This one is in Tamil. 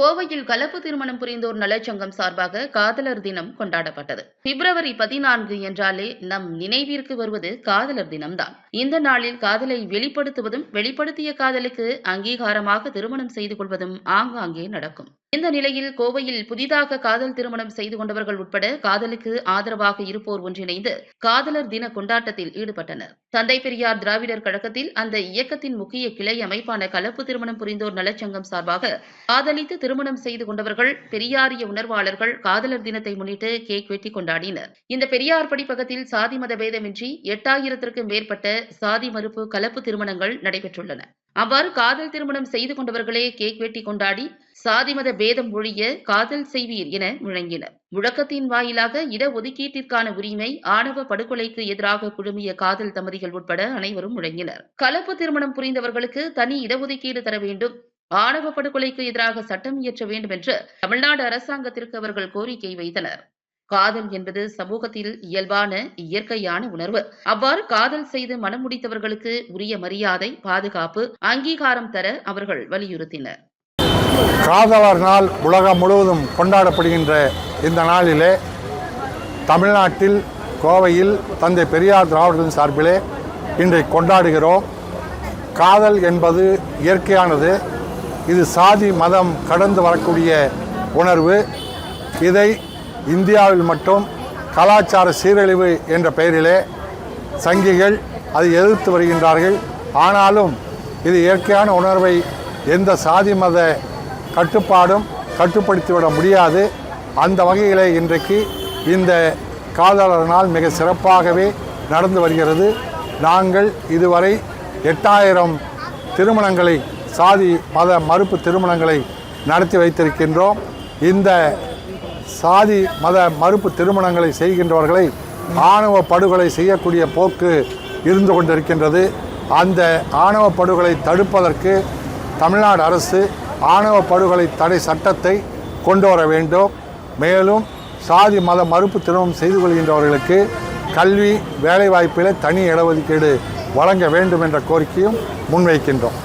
கோவையில் கலப்பு திருமணம் புரிந்தோர் நலச்சங்கம் சார்பாக காதலர் தினம் கொண்டாடப்பட்டது. பிப்ரவரி பதினான்கு என்றாலே நம் நினைவிற்கு வருவது காதலர் தினம்தான். இந்த நாளில் காதலை வெளிப்படுத்துவதும் வெளிப்படுத்திய காதலுக்கு அங்கீகாரமாக திருமணம் செய்து கொள்வதும் ஆங்காங்கே நடக்கும். இந்த நிலையில் கோவையில் புதிதாக காதல் திருமணம் செய்து கொண்டவர்கள் உட்பட காதலுக்கு ஆதரவாக இருப்போர் ஒன்றிணைந்து காதலர் தின கொண்டாட்டத்தில் ஈடுபட்டனர். தந்தை பெரியார் திராவிடர் கழகத்தில் அந்த இயக்கத்தின் முக்கிய கிளை அமைப்பான கலப்பு திருமணம் புரிந்தோர் நலச்சங்கம் சார்பாக காதலித்து திருமணம் செய்து கொண்டவர்கள் பெரியாரிய உணர்வாளர்கள் காதலர் தினத்தை முன்னிட்டு கேக் வெட்டி கொண்டாடினர். இந்த பெரியார் படிப்பகத்தில் சாதி மத பேதமின்றி எட்டாயிரத்திற்கும் மேற்பட்ட சாதி மறுப்பு கலப்பு திருமணங்கள் நடைபெற்றுள்ளன. அவ்வாறு காதல் திருமணம் செய்து கொண்டவர்களே கேக் வெட்டி கொண்டாடி சாதி மத பேதம் ஒழிய காதல் செய்வீர் என முழங்கினர். முழக்கத்தின் வாயிலாக இடஒதுக்கீட்டிற்கான உரிமை ஆணவ படுகொலைக்கு எதிராக குழுமிய காதல் தம்பதிகள் உட்பட அனைவரும் முழங்கினர். கலப்பு திருமணம் புரிந்தவர்களுக்கு தனி இடஒதுக்கீடு தர வேண்டும். ஆணவ படுகொலைக்கு எதிராக சட்டம் இயற்ற வேண்டும் என்று தமிழ்நாடு அரசாங்கத்திற்கு அவர்கள் கோரிக்கை வைத்தனர். காதல் என்பது சமூகத்தில் இயல்பான இயற்கையான உணர்வு. அவ்வாறு காதல் செய்து மனம் முடித்தவர்களுக்கு உரிய மரியாதை பாதுகாப்பு அங்கீகாரம் தர அவர்கள் வலியுறுத்தினர். காதலர் நாள் உலகம் முழுவதும் கொண்டாடப்படுகின்ற இந்த நாளிலே தமிழ்நாட்டில் கோவையில் தந்தை பெரியார் திராவிடத்தின் சார்பிலே இன்றை கொண்டாடுகிறோம். காதல் என்பது இயற்கையானது. இது சாதி மதம் கடந்து வரக்கூடிய உணர்வு. இதை இந்தியாவில் மட்டும் கலாச்சார சீரழிவு என்ற பெயரிலே சங்கிகள் அதை எதிர்த்து வருகின்றார்கள். ஆனாலும் இது இயற்கையான உணர்வை எந்த சாதி மத கட்டுப்பாடும் கட்டுப்படுத்திவிட முடியாது. அந்த வகையிலே இன்றைக்கு இந்த காதலர் நாள் மிக சிறப்பாகவே நடந்து வருகிறது. நாங்கள் இதுவரை எட்டாயிரம் திருமணங்களை சாதி மத மறுப்பு திருமணங்களை நடத்தி வைத்திருக்கின்றோம். இந்த சாதி மத மறுப்பு திருமணங்களை செய்கின்றவர்களை ஆணவ படுகொலை செய்யக்கூடிய போக்கு இருந்து கொண்டிருக்கின்றது. அந்த ஆணவ படுகொலை தடுப்பதற்கு தமிழ்நாடு அரசு ஆணவ படுகொலை தடை சட்டத்தை கொண்டு வர வேண்டும். மேலும் சாதி மத மறுப்பு திருமணம் செய்து கொள்கின்றவர்களுக்கு கல்வி வேலைவாய்ப்பில் தனி இடஒதுக்கீடு வழங்க வேண்டும் என்ற கோரிக்கையும் முன்வைக்கின்றோம்.